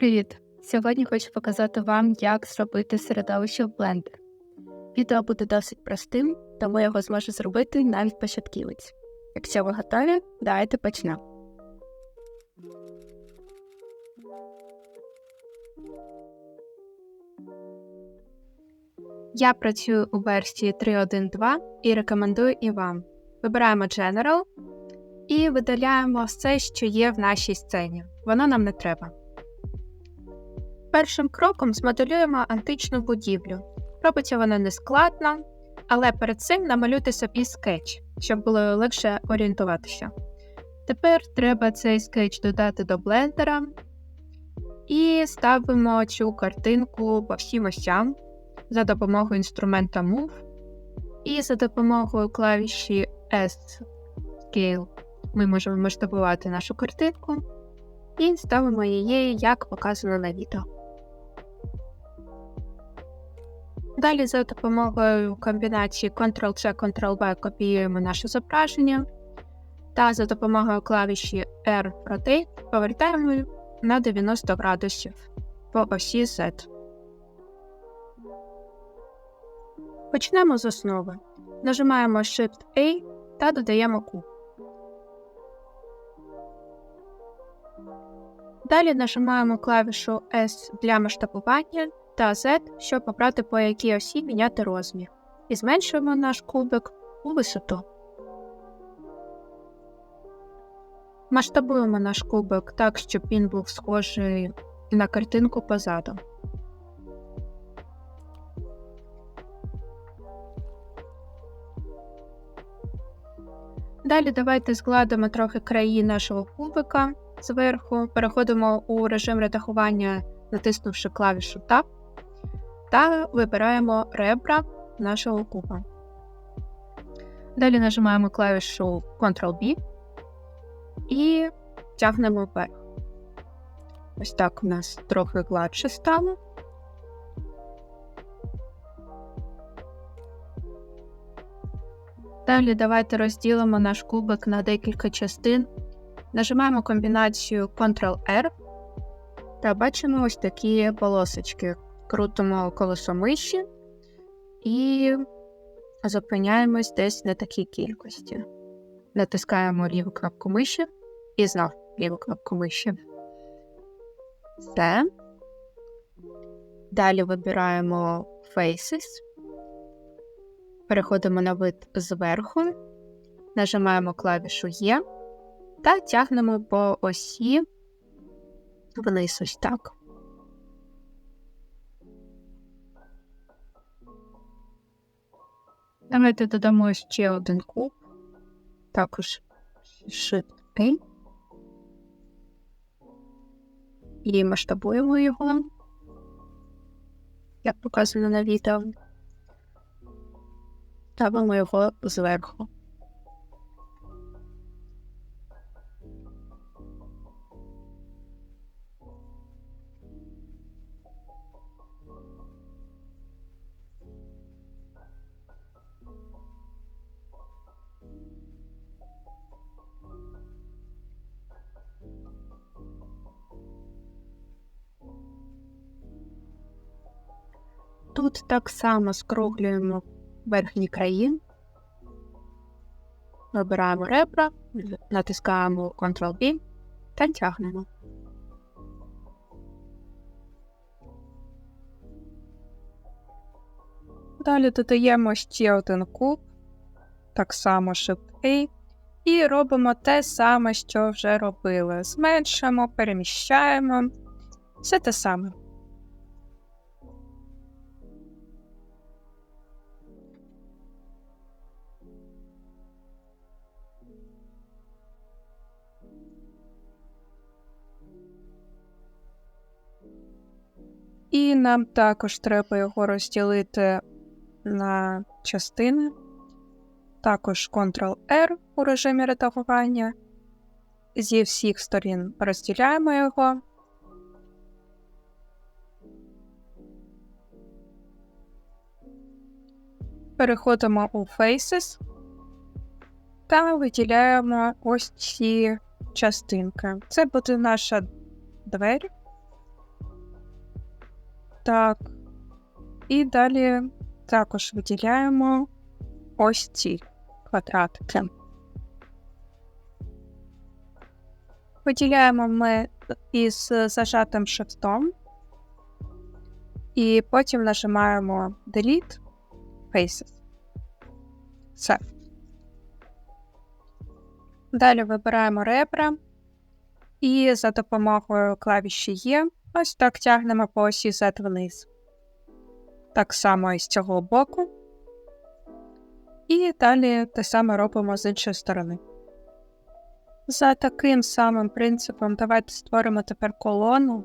Привіт! Сьогодні хочу показати вам, як зробити середовище в Blender. Відео буде досить простим, тому його зможе зробити навіть початківець. Якщо ви готові, давайте почнемо. Я працюю у версії 3.1.2 і рекомендую і вам. Вибираємо General і видаляємо все, що є в нашій сцені. Воно нам не треба. Першим кроком змоделюємо античну будівлю. Робиться воно нескладно, але перед цим намалюйте собі скетч, щоб було легше орієнтуватися. Тепер треба цей скетч додати до блендера і ставимо цю картинку по всім осям за допомогою інструмента Move. І за допомогою клавіші S-Scale ми можемо масштабувати нашу картинку і ставимо її, як показано на відео. Далі за допомогою комбінації Ctrl-C, Ctrl-V копіюємо наше зображення та за допомогою клавіші R Rotate повертаємо на 90 градусів по осі Z. Почнемо з основи. Нажимаємо Shift-A та додаємо куб. Далі нажимаємо клавішу S для масштабування та Z, щоб обрати по якій осі міняти розмір. І зменшуємо наш кубик у висоту. Масштабуємо наш кубик так, щоб він був схожий на картинку позаду. Далі давайте згладимо трохи краї нашого кубика зверху, переходимо у режим редагування, натиснувши клавішу Tab та вибираємо ребра нашого куба. Далі нажимаємо клавішу Ctrl-B і тягнемо вверх. Ось так у нас трохи гладше стало. Далі давайте розділимо наш кубик на декілька частин. Нажимаємо комбінацію Ctrl-R та бачимо ось такі полосочки. Крутимо колесо миші і зупиняємось десь на такій кількості. Натискаємо ліву кнопку миші і знов ліву кнопку миші. Все. Далі вибираємо Faces. Переходимо на вид зверху, нажимаємо клавішу Є та тягнемо по осі вниз ось так. Давайте додамо ще один куб, також Shift-A. І масштабуємо його, як показано на відео. Ставимо його зверху. Тут так само скруглюємо верхні краї, вибираємо ребра, натискаємо Ctrl-B та тягнемо. Далі додаємо ще один куб, так само Shift-A, і робимо те саме, що вже робили. Зменшуємо, переміщаємо. Все те саме. І нам також треба його розділити на частини, також Ctrl-R у режимі редагування. Зі всіх сторін розділяємо його. Переходимо у Faces та виділяємо ось ці частинки. Це буде наша двері. Так. І далі також виділяємо ось ці квадратики. Виділяємо ми із зажатим шрифтом, і потім нажимаємо Delete Faces. Все. Далі вибираємо ребра і за допомогою клавіші Є ось так тягнемо по осі Z вниз. Так само і з цього боку. І далі те саме робимо з іншої сторони. За таким самим принципом давайте створимо тепер колону,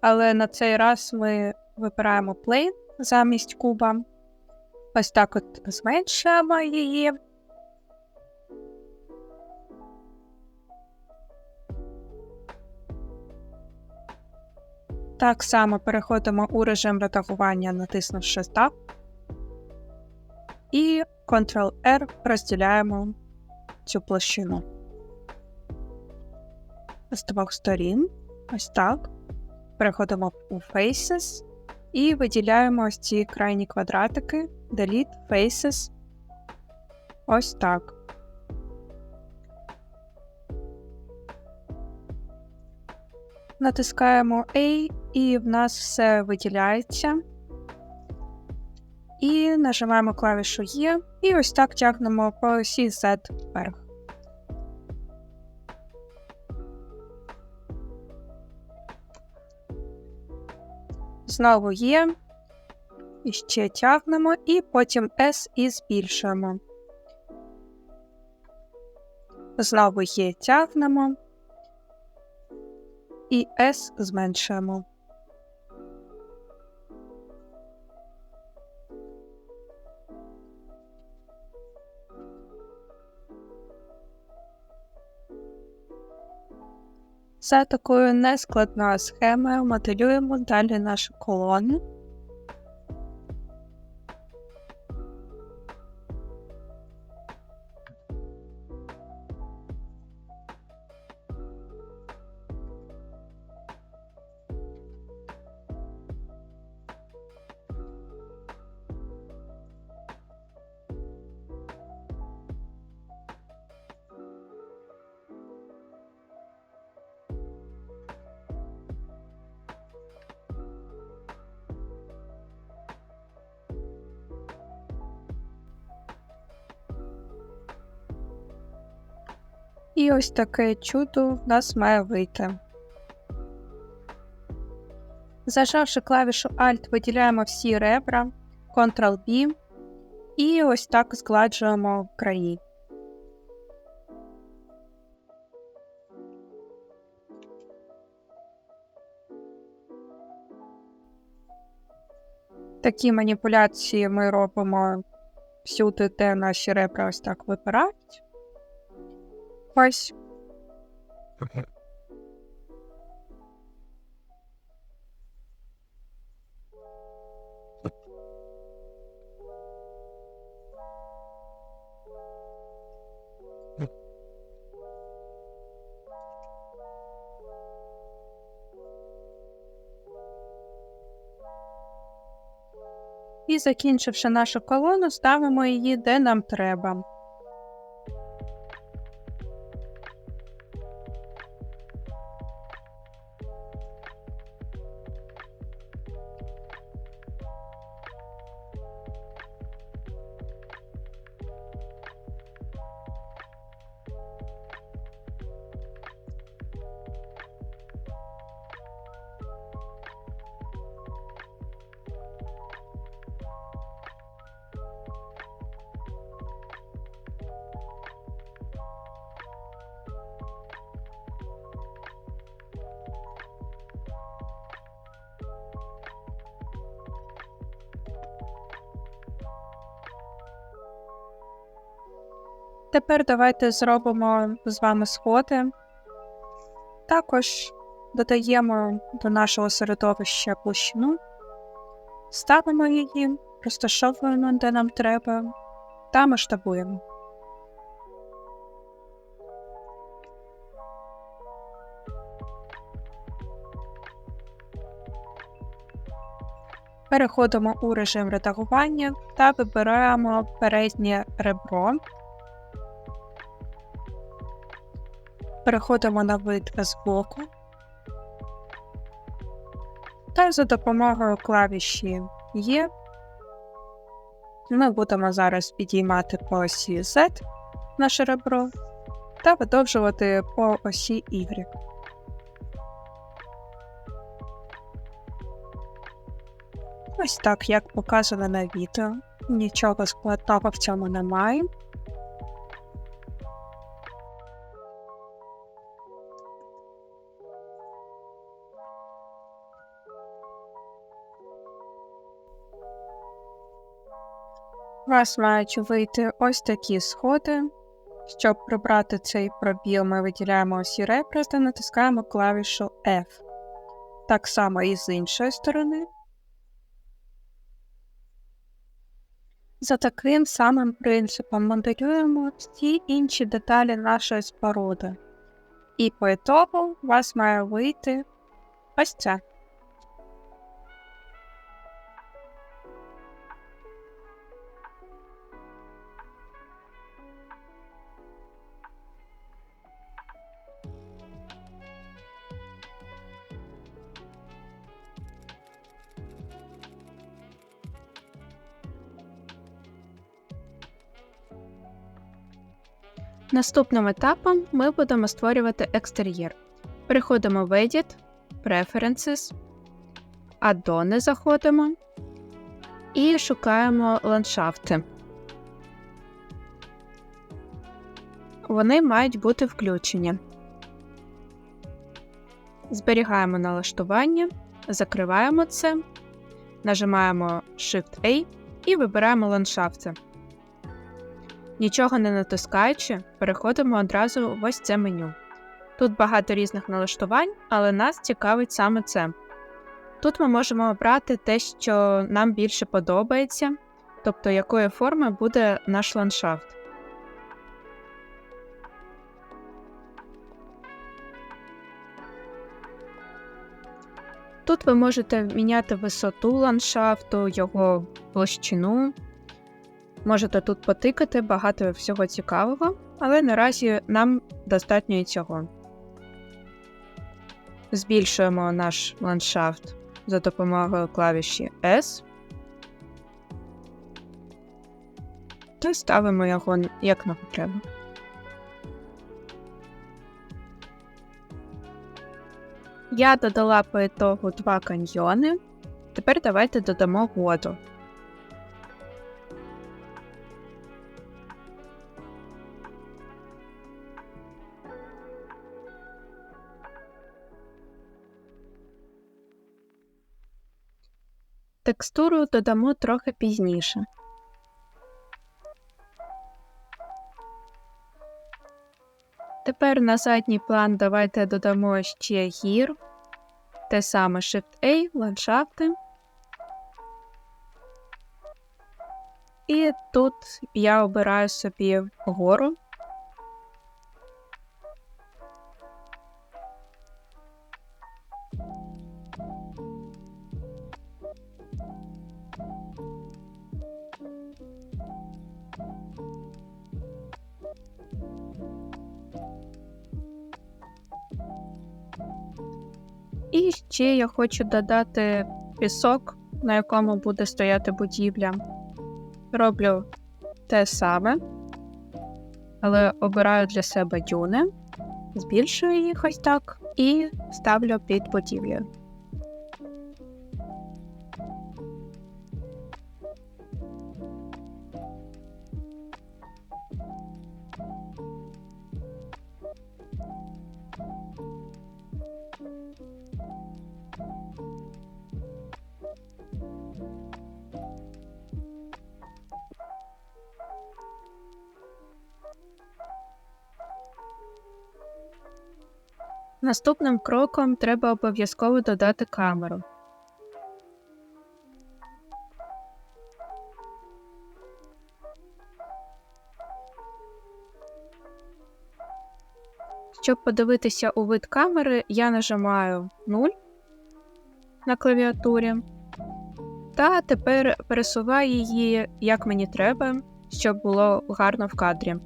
але на цей раз ми вибираємо plane замість куба. Ось так от зменшуємо її. Так само переходимо у режим редагування, натиснувши Tab. І Ctrl-R розділяємо цю площину. З двох сторін. Ось так. Переходимо у Faces і виділяємо ось ці крайні квадратики. Delete Faces. Ось так. Натискаємо A, і в нас все виділяється. І нажимаємо клавішу Є, і ось так тягнемо по осі Z вверх. Знову є. І ще тягнемо, і потім S і збільшуємо. Знову є тягнемо і S зменшуємо. За такою нескладною схемою моделюємо далі нашу колону. І ось таке чудо в нас має вийти. Зажавши клавішу Alt, виділяємо всі ребра, Ctrl-B і ось так згладжуємо краї. Такі маніпуляції ми робимо всюди, де наші ребра ось так випирають. Ось. І закінчивши нашу колону, ставимо її де нам треба. Тепер давайте зробимо з вами сходи. Також додаємо до нашого середовища площину, ставимо її, розташовуємо, де нам треба, та масштабуємо. Переходимо у режим редагування та вибираємо переднє ребро. Переходимо на вид збоку. Та за допомогою клавіші Є ми будемо зараз підіймати по осі Z наше ребро та видовжувати по осі Y. Ось так, як показано на відео. Нічого складного в цьому немає. У вас мають вийти ось такі сходи. Щоб прибрати цей пробіл, ми виділяємо осі ребра та натискаємо клавішу F. Так само і з іншої сторони. За таким самим принципом моделюємо всі інші деталі нашої споруди. І по ітогу у вас має вийти ось це. Наступним етапом ми будемо створювати екстер'єр. Переходимо в Edit, Preferences, Add-on заходимо і шукаємо ландшафти. Вони мають бути включені. Зберігаємо налаштування, закриваємо це, нажимаємо Shift-A і вибираємо ландшафти. Нічого не натискаючи, переходимо одразу в ось це меню. Тут багато різних налаштувань, але нас цікавить саме це. Тут ми можемо обрати те, що нам більше подобається, тобто якої форми буде наш ландшафт. Тут ви можете міняти висоту ландшафту, його площину. Можете тут потикати багато всього цікавого, але наразі нам достатньо і цього. Збільшуємо наш ландшафт за допомогою клавіші S та ставимо його як нам треба. Я додала по ітогу два каньйони. Тепер давайте додамо воду. Текстуру додамо трохи пізніше. Тепер на задній план давайте додамо ще гір, те саме Shift-A, ландшафти. І тут я обираю собі гору. І ще я хочу додати пісок, на якому буде стояти будівля. Роблю те саме, але обираю для себе дюни, збільшую їх ось так і ставлю під будівлею. Наступним кроком треба обов'язково додати камеру. Щоб подивитися у вид камери, я нажимаю 0 на клавіатурі. Та тепер пересуваю її як мені треба, щоб було гарно в кадрі.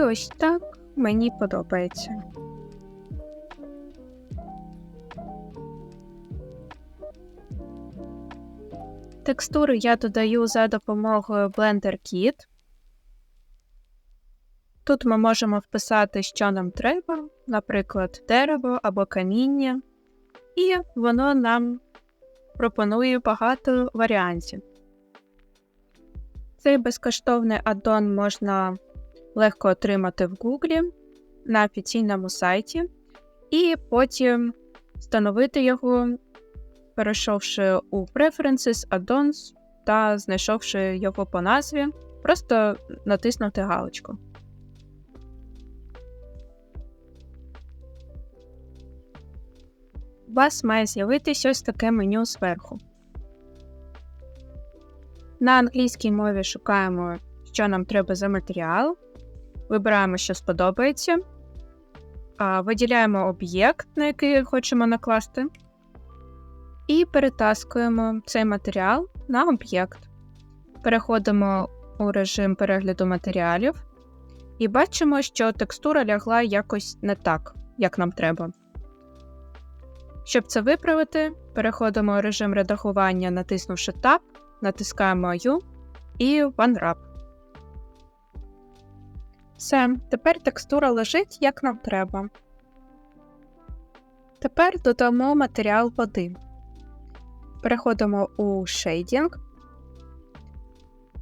І ось так мені подобається. Текстури я додаю за допомогою Blender Kit. Тут ми можемо вписати, що нам треба, наприклад, дерево або каміння, і воно нам пропонує багато варіантів. Цей безкоштовний аддон можна легко отримати в Google на офіційному сайті, і потім встановити його, перейшовши у Preferences, Addons та знайшовши його по назві, просто натиснути галочку. У вас має з'явитись ось таке меню зверху. На англійській мові шукаємо, що нам треба за матеріал. Вибираємо, що сподобається. Виділяємо об'єкт, на який хочемо накласти. І перетаскуємо цей матеріал на об'єкт. Переходимо у режим перегляду матеріалів. І бачимо, що текстура лягла якось не так, як нам треба. Щоб це виправити, переходимо у режим редагування, натиснувши Tab, натискаємо U і OneWrap. Все, тепер текстура лежить як нам треба. Тепер додамо матеріал води. Переходимо у Shading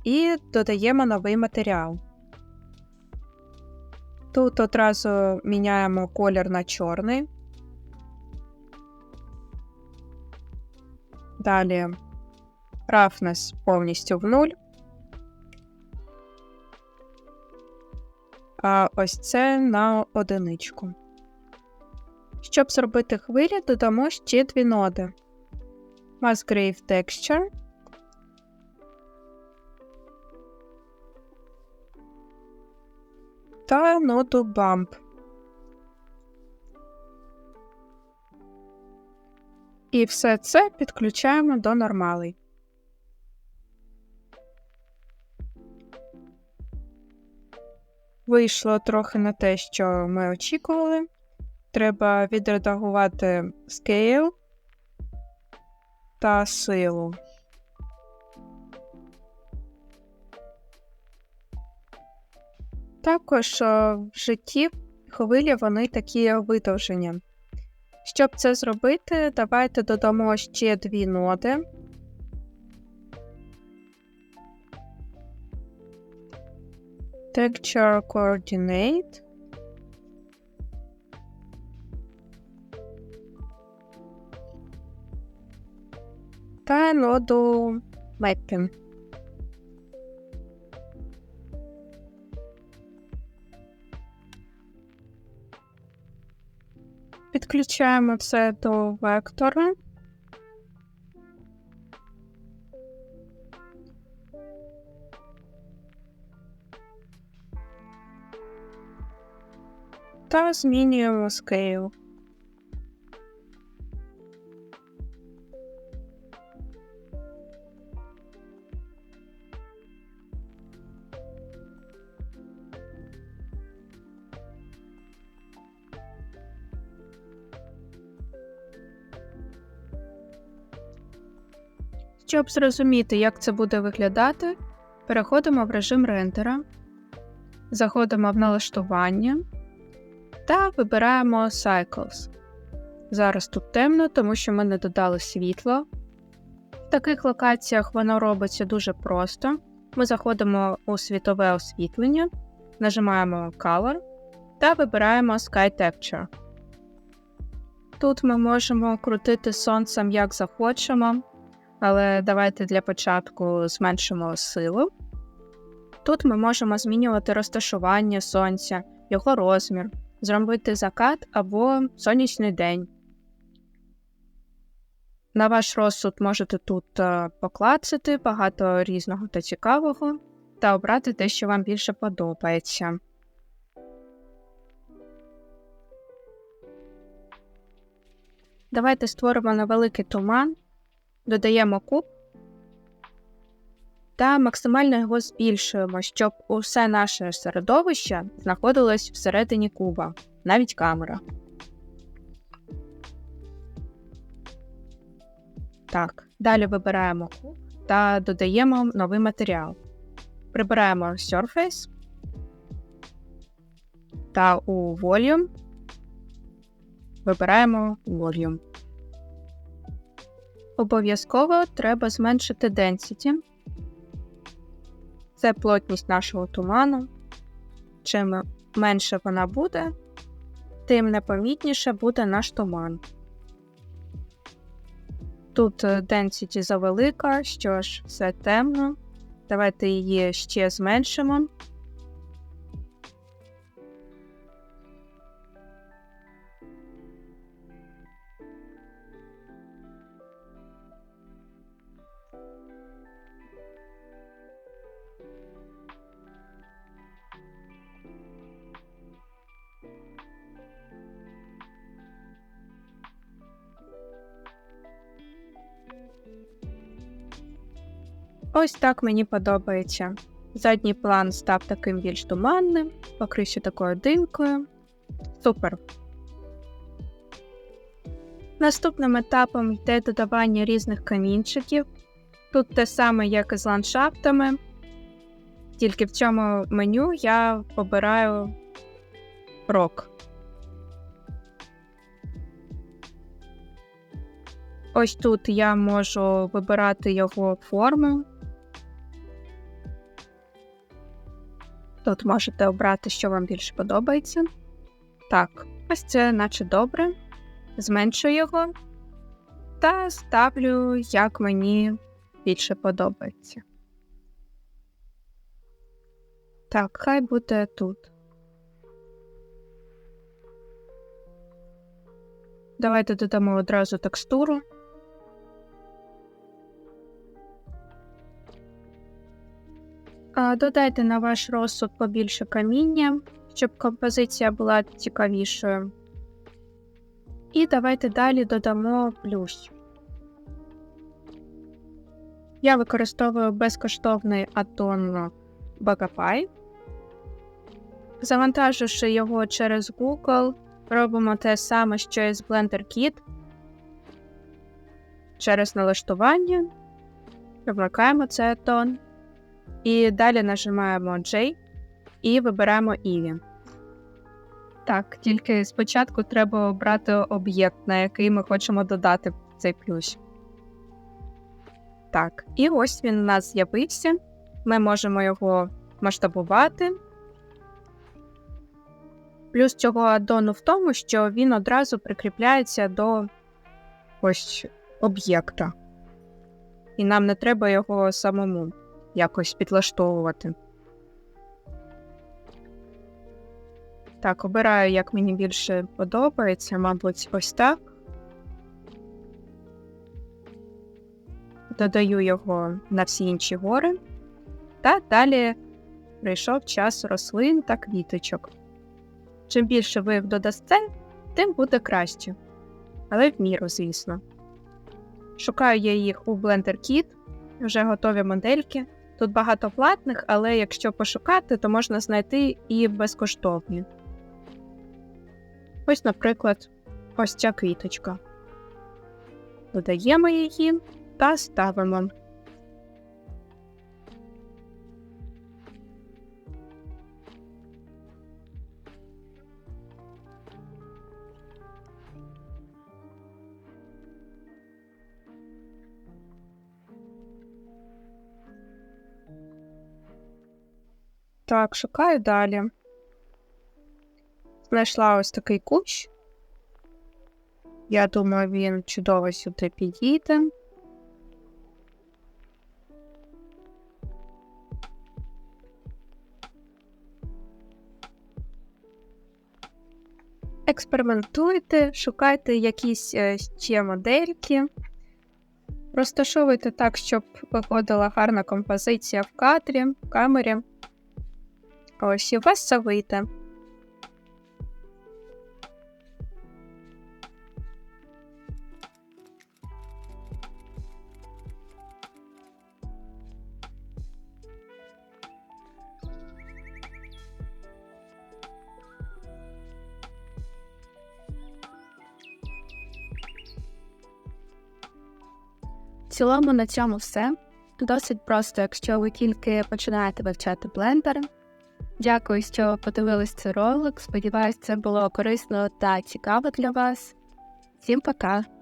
і додаємо новий матеріал. Тут одразу міняємо колір на чорний. Далі Roughness повністю в нуль. А ось це на одиничку. Щоб зробити хвилі, додамо ще дві ноди. Musgrave Texture. Та ноду Bump. І все це підключаємо до нормалей. Вийшло трохи не те, що ми очікували. Треба відредагувати scale та силу. Також е, в житті хвилі вони такі видовжені. Щоб це зробити, давайте додамо ще дві ноди. Texture Coordinate. Та ноду Mapping. Все до вектора. Та змінюємо scale. Щоб зрозуміти, як це буде виглядати, переходимо в режим рендера, заходимо в налаштування та вибираємо Cycles. Зараз тут темно, тому що ми не додали світло. В таких локаціях воно робиться дуже просто. Ми заходимо у світове освітлення, нажимаємо Color та вибираємо Sky Texture. Тут ми можемо крутити сонцем як захочемо, але давайте для початку зменшимо силу. Тут ми можемо змінювати розташування сонця, його розмір, зробити закат або сонячний день. На ваш розсуд можете тут е, поклацати багато різного та цікавого та обрати те, що вам більше подобається. Давайте створимо невеликий туман, додаємо куб та максимально його збільшуємо, щоб усе наше середовище знаходилось всередині куба, навіть камера. Так, далі вибираємо куб та додаємо новий матеріал. Прибираємо Surface та у Volume вибираємо Volume. Обов'язково треба зменшити Density. Це плотність нашого туману. Чим менше вона буде, тим непомітніше буде наш туман. Тут денсіті завелика, що ж, все темно. Давайте її ще зменшимо. Ось так мені подобається. Задній план став таким більш туманним, покрився такою димкою. Супер. Наступним етапом йде додавання різних камінчиків. Тут те саме, як і з ландшафтами, тільки в цьому меню я обираю рок. Ось тут я можу вибирати його форму. Тут можете обрати, що вам більше подобається. Так, ось це наче добре. Зменшую його та ставлю, як мені більше подобається. Так, хай буде тут. Давайте додамо одразу текстуру. Додайте на ваш розсуд побільше каміння, щоб композиція була цікавішою. І давайте далі додамо плющ. Я використовую безкоштовний аддон Bagapie. Завантаживши його через Google, робимо те саме, що і з Blender Kit. Через налаштування вимикаємо цей аддон. І далі нажимаємо J і вибираємо Eevee. Так, тільки спочатку треба обрати об'єкт, на який ми хочемо додати цей плющ. Так, і ось він у нас з'явився. Ми можемо його масштабувати. Плюс цього аддону в тому, що він одразу прикріпляється до ось об'єкта. І нам не треба його самому якось підлаштовувати. Так, обираю, як мені більше подобається, мабуть, ось так. Додаю його на всі інші гори. Та далі прийшов час рослин та квіточок. Чим більше ви їх додасте, тим буде краще. Але в міру, звісно. Шукаю я їх у Blender Kit, вже готові модельки. Тут багато платних, але якщо пошукати, то можна знайти і безкоштовні. Ось, наприклад, ось ця квіточка. Додаємо її та ставимо. Так, шукаю далі. Знайшла ось такий кущ. Я думаю, він чудово сюди підійде. Експериментуйте, шукайте якісь е, ще модельки. Розташовуйте так, щоб виходила гарна композиція в кадрі, в камері. Ось і вас це вийде. В цілому на цьому все. Досить просто, якщо ви тільки починаєте вивчати блендер. Дякую, що подивились цей ролик. Сподіваюсь, це було корисно та цікаво для вас. Всім пока!